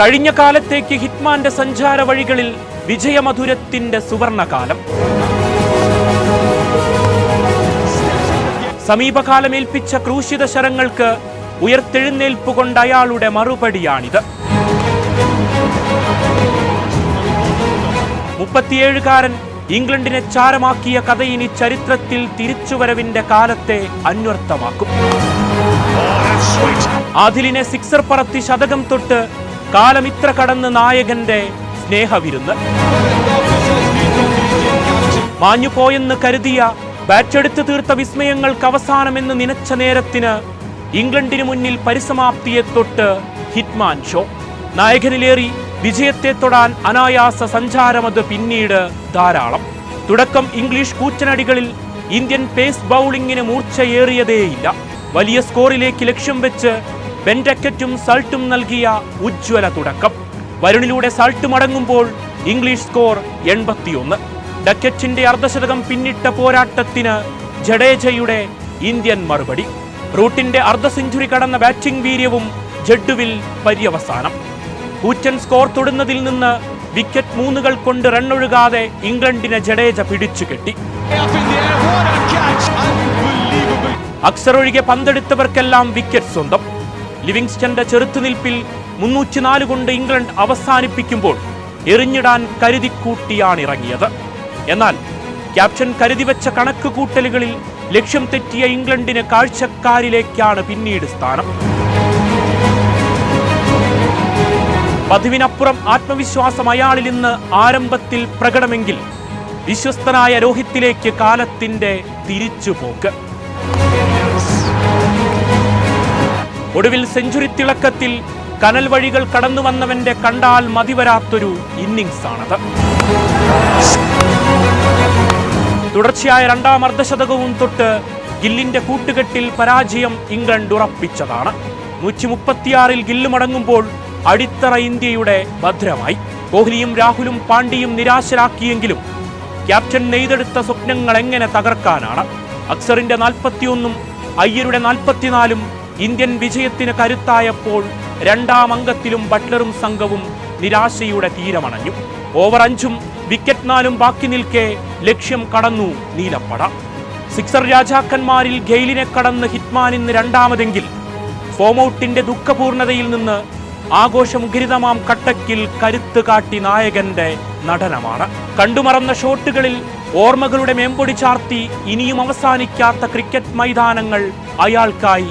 കഴിഞ്ഞ കാലത്തേക്ക് ഹിറ്റ്മാന്റെ സഞ്ചാര വഴികളിൽ വിജയമധുരത്തിന്റെ സുവർണകാലം. സമീപകാലമേൽപ്പിച്ച ക്രൂശിത ശരങ്ങൾക്ക് ഉയർത്തെഴുന്നേൽപ്പ് കൊണ്ട് അയാളുടെ മറുപടിയാണിത്. മുപ്പത്തിയേഴുകാരൻ ഇംഗ്ലണ്ടിനെ ചാരമാക്കിയ കഥ ഇനി ചരിത്രത്തിൽ തിരിച്ചുവരവിന്റെ കാലത്തെ അന്വർത്ഥമാക്കും. ആദിലിനെ സിക്സർ പറത്തി ശതകം തൊട്ട് കാലമിത്ര കടന്ന് നായകന്റെ സ്നേഹവിരുന്ന്. മാഞ്ഞുപോയെന്ന് കരുതിയ ബാറ്റെടുത്ത് തീർത്ത വിസ്മയങ്ങൾക്ക് അവസാനമെന്ന് നിനച്ച നേരത്തിന് ഇംഗ്ലണ്ടിന് മുന്നിൽ പരിസമാപ്തിയെ തൊട്ട് ഹിറ്റ്മാൻ ഷോ. നായകനിലേറി വിജയത്തെ തൊടാൻ അനായാസ സഞ്ചാരമത് പിന്നീട് ധാരാളം. തുടക്കം ഇംഗ്ലീഷ് കൂറ്റനടികളിൽ ഇന്ത്യൻ പേസ് ബൗളിംഗിന് മൂർച്ചയേറിയതേയില്ല. വലിയ സ്കോറിലേക്ക് ലക്ഷ്യം വെച്ച് ബെൻഡക്കറ്റും സൾട്ടും നൽകിയ ഉജ്ജ്വല തുടക്കം. വരുണിലൂടെ സൾട്ട് മടങ്ങുമ്പോൾ ഇംഗ്ലീഷ് സ്കോർ എൺപത്തിയൊന്ന്. ഡക്കറ്റിന്റെ അർദ്ധശതകം പിന്നിട്ട പോരാട്ടത്തിന് ജഡേജയുടെ ഇന്ത്യൻ മറുപടി. റൂട്ടിന്റെ അർദ്ധ സെഞ്ചുറി കടന്ന ബാറ്റിംഗ് വീര്യവും ജഡ്ഡുവിൽ പര്യവസാനം. കൂറ്റൻ സ്കോർ തൊടുന്നതിൽ നിന്ന് വിക്കറ്റ് മൂന്നുകൾ കൊണ്ട് റണ്ണൊഴുകാതെ ഇംഗ്ലണ്ടിനെ ജഡേജ പിടിച്ചുകെട്ടി കെട്ടി. അക്സർ ഒഴികെ പന്തെടുത്തവർക്കെല്ലാം വിക്കറ്റ് സ്വന്തം. ലിവിങ്സ്റ്റന്റെ ചെറുത്തുനിൽപ്പിൽ മുന്നൂറ്റിനാല് കൊണ്ട് ഇംഗ്ലണ്ട് അവസാനിപ്പിക്കുമ്പോൾ എറിഞ്ഞിടാൻ കരുതിക്കൂട്ടിയാണിറങ്ങിയത്. എന്നാൽ ക്യാപ്റ്റൻ കരുതിവെച്ച കണക്ക് കൂട്ടലുകളിൽ ലക്ഷ്യം തെറ്റിയ ഇംഗ്ലണ്ടിന് കാഴ്ചക്കാരിലേക്കാണ് പിന്നീട് സ്ഥാനം. പതിവിനപ്പുറം ആത്മവിശ്വാസം അയാളിൽ ഇന്ന് ആരംഭത്തിൽ പ്രകടമെങ്കിൽ വിശ്വസ്തനായ രോഹിത്തിലേക്ക് കാലത്തിന്റെ തിരിച്ചുപോക്ക്. ഒടുവിൽ സെഞ്ചുറി തിളക്കത്തിൽ കനൽ വഴികൾ കടന്നു വന്നവന്റെ കണ്ടാൽ മതിവരാത്തൊരു ഇന്നിംഗ്സ് ആണത് തുടർച്ചയായ രണ്ടാം അർദ്ധശതകവും തൊട്ട് ഗില്ലിന്റെ കൂട്ടുകെട്ടിൽ പരാജയം ഇംഗ്ലണ്ട് ഉറപ്പിച്ചതാണ്. നൂറ്റി മുപ്പത്തിയാറിൽ ഗില്ല് മടങ്ങുമ്പോൾ അടിത്തറ ഇന്ത്യയുടെ ഭദ്രമായി. കോഹ്ലിയും രാഹുലും പാണ്ഡ്യയും നിരാശരാക്കിയെങ്കിലും ക്യാപ്റ്റൻ നെയ്തെടുത്ത സ്വപ്നങ്ങൾ എങ്ങനെ തകർക്കാനാണ്? അക്സറിന്റെ നാൽപ്പത്തിയൊന്നും അയ്യരുടെ നാൽപ്പത്തിനാലും ഇന്ത്യൻ വിജയത്തിന് കരുത്തായപ്പോൾ രണ്ടാം അംഗത്തിലും ബട്ട്ലറും സംഘവും നിരാശയുടെ തീരമണഞ്ഞു. ഓവർ അഞ്ചും വിക്കറ്റ് നാലും ബാക്കി നിൽക്കെ ലക്ഷ്യം കടന്നു നീലപ്പട. സിക്സർ രാജാക്കന്മാരിൽ ഗെയിലിനെ കടന്ന് ഹിറ്റ്മാൻ ഇന്ന് രണ്ടാമതെങ്കിൽ ഫോമൌട്ടിന്റെ ദുഃഖപൂർണതയിൽ നിന്ന് ആഘോഷമുഖരിതമാം കട്ടക്കിൽ കരുത്ത് കാട്ടി നായകന്റെ നടനമാണ്. കണ്ടുമറന്ന ഷോട്ടുകളിൽ ഓർമ്മകളുടെ മേമ്പൊടി ചാർത്തി ഇനിയും അവസാനിക്കാത്ത ക്രിക്കറ്റ് മൈതാനങ്ങൾ അയാൾക്കായി